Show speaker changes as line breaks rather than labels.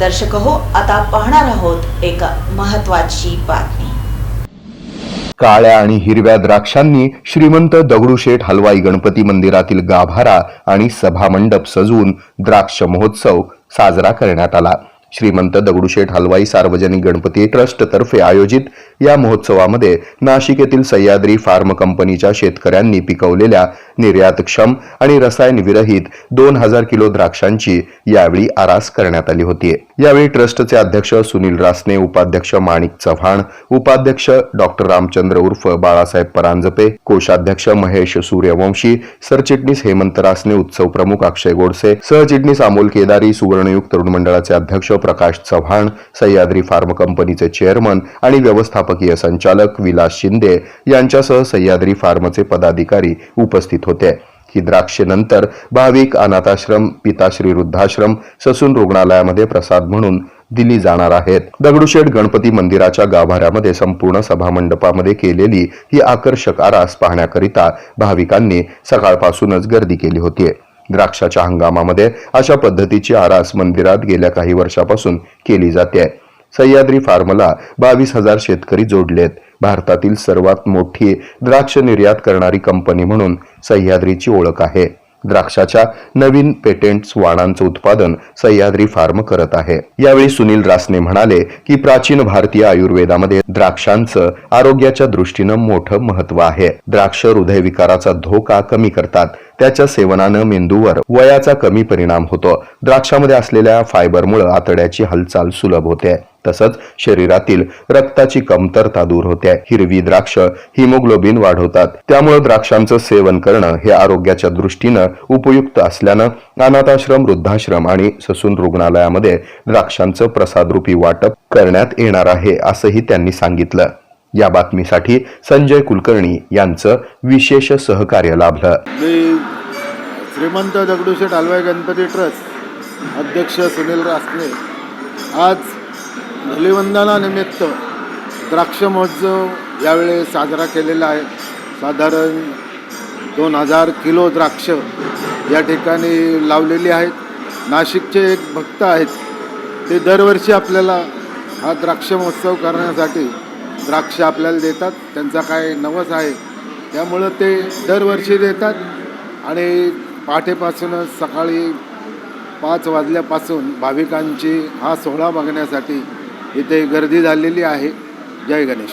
दर्शक हो आता पाहणार आहोत एक महत्वाची बातमी.
काळ्या आणि हिरव्या द्राक्षांनी श्रीमंत दगडूशेठ हलवाई गणपती मंदिरातील गाभारा आणि सभामंडप सजवून द्राक्ष महोत्सव साजरा करण्यात आला. श्रीमंत दगडूशेठ हलवाई सार्वजनिक गणपती ट्रस्ट तर्फे आयोजित या महोत्सवामध्ये नाशिक येथील सह्याद्री फार्म कंपनीच्या शेतकऱ्यांनी पिकवलेल्या निर्यातक्षम आणि रसायन विरहित दोन हजार किलो द्राक्षांची यावेळी आरास करण्यात आली होती. यावेळी ट्रस्टचे अध्यक्ष सुनील रासने उपाध्यक्ष माणिक चव्हाण उपाध्यक्ष डॉक्टर रामचंद्र उर्फ बाळासाहेब परांजपे कोषाध्यक्ष महेश सूर्यवंशी सरचिटणीस हेमंत रासने उत्सव प्रमुख अक्षय गोडसे सहचिटणीस अमोल केदारी सुवर्णयुग तरुण मंडळाचे अध्यक्ष प्रकाश चव्हाण सह्याद्री फार्म कंपनीचे चेअरमन आणि व्यवस्थापकीय संचालक विलास शिंदे यांच्यासह सह्याद्री फार्मचे पदाधिकारी उपस्थित होते. ही द्राक्षेनंतर भाविक अनाथाश्रम पिताश्री वृद्धाश्रम ससून रुग्णालयामध्ये प्रसाद म्हणून दिली जाणार आहेत. दगडूशेठ गणपती मंदिराच्या गाभाऱ्यामध्ये संपूर्ण सभामंडपामध्ये केलेली ही आकर्षक आरास पाहण्याकरिता भाविकांनी सकाळपासूनच गर्दी केली होती. द्राक्षाच्या हंगामामध्ये अशा पद्धतीची आरास मंदिरात गेल्या काही वर्षापासून केली जाते. सह्याद्री फार्मला बावीस हजार शेतकरी जोडलेत. भारतातील सर्वात मोठी द्राक्ष निर्यात करणारी कंपनी म्हणून सह्याद्रीची ओळख आहे. द्राक्षाच्या नवीन पेटेंट्स वाणांचं उत्पादन सह्याद्री फार्म करत आहे. यावेळी सुनील रासने म्हणाले की प्राचीन भारतीय आयुर्वेदामध्ये द्राक्षांचं आरोग्याच्या दृष्टीनं मोठं महत्त्व आहे. द्राक्ष हृदयविकाराचा धोका कमी करतात. त्याच्या सेवनानं मेंदूवर वयाचा कमी परिणाम होतो. द्राक्षामध्ये असलेल्या फायबरमुळे आतड्याची हालचाल सुलभ होते. तसंच शरीरातील रक्ताची कमतरता दूर होते. हिरवी द्राक्ष हिमोग्लोबिन वाढवतात. त्यामुळे द्राक्षांचं सेवन करणं हे आरोग्याच्या दृष्टीनं उपयुक्त असल्यानं अनाथाश्रम वृद्धाश्रम आणि ससून रुग्णालयामध्ये द्राक्षांचं प्रसादरूपी वाटप करण्यात येणार आहे असंही त्यांनी सांगितलं. या बातमीसाठी संजय कुलकर्णी यांचं विशेष सहकार्य लाभलं.
मी श्रीमंत दगडूशेठ हलवाई गणपती ट्रस्ट अध्यक्ष सुनील रासने आज धुलिवंदनानिमित्त द्राक्ष महोत्सव यावेळी साजरा केलेला आहे. साधारण दोन हजार किलो द्राक्ष या ठिकाणी लावलेली आहेत. नाशिकचे एक भक्त आहेत. ते दरवर्षी आपल्याला हा द्राक्ष महोत्सव करण्यासाठी द्राक्ष आपल्याला देतात त्यांचा काय नवस आहे त्यामुळं ते दरवर्षी देतात. आणि पहाटेपासूनच सकाळी पाच वाजल्यापासून भाविकांची हा सोहळा बघण्यासाठी इथे गर्दी झालेली आहे. जय गणेश.